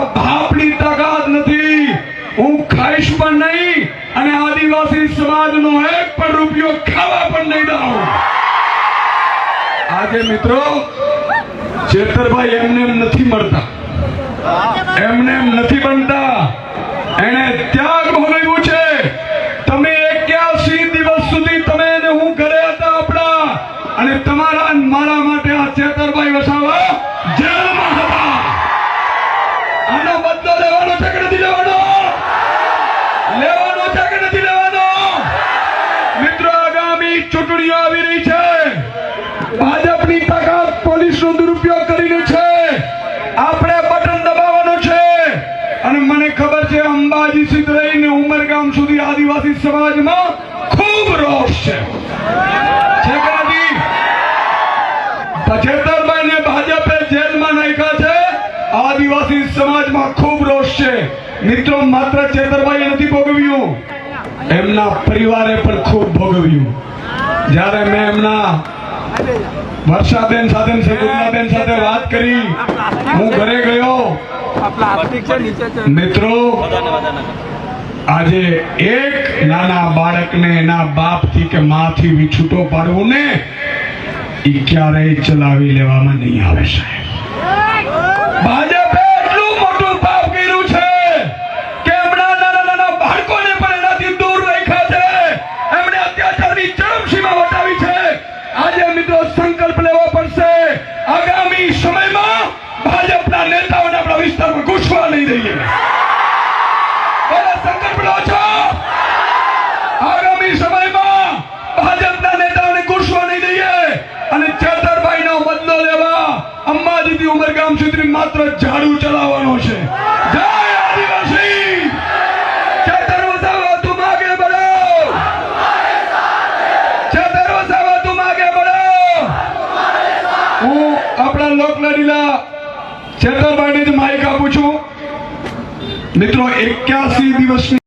મારા બાપની તાકાત નથી. હું ખાઈશ પણ નહીં અને આદિવાસી સમાજનો એક પણ રૂપિયો ખાવા પણ નહીં દઉં. આજે મિત્રો, ચેતરભાઈ એમને એમ નથી મળતા. એમને એમ નથી બનતા. એને ત્યાગ ભોગવ્યું છે. તમે એક્યાસી દિવસ સુધી તમે અને હું ઘરે હતા આપણા. અને તમારા ચૂંટણીઓ આવી રહી છે. ભાજપની તાકાત પોલીસનો દુરુપયોગ કરીને છે. આપણે બટન દબાવવાનું છે. અને મને ખબર છે અંબાજી લઈને ઉમરગામ સુધી આદિવાસી સમાજમાં ખૂબ રોષ છે. ભાજપે જેલમાં નાખ્યા છે. આદિવાસી સમાજમાં ખૂબ રોષ છે. મિત્રો, માત્ર ચેતરભાઈએ નથી ભોગવ્યું. એમના પરિવારે પણ ખૂબ ભોગવ્યું. જ્યારે મેં એમના વર્ષાબેન સાથે ને સાથે વાત કરી, હું ઘરે ગયો. મિત્રો, આજે એક નાના બાળકને એના બાપથી કે માથી વિછૂટો પાડવું ને, એ ક્યારેય ચલાવી લેવામાં નહીં આવે સાહેબ. મિત્રો સંકલ્પ લેવો પડશે. આગામી સમયમાં ભાજપના નેતાઓને આપણા વિસ્તારમાં ઘૂસવા નહીં દઈએ. અને ચેતરભાઈનો બદલો લેવા માત્ર ઝાડુ ચલાવવાનો છે. આપણા લોકલાડીલા ચેતરભાઈને જ માઇક આપું છું. મિત્રો એક્યાસી દિવસની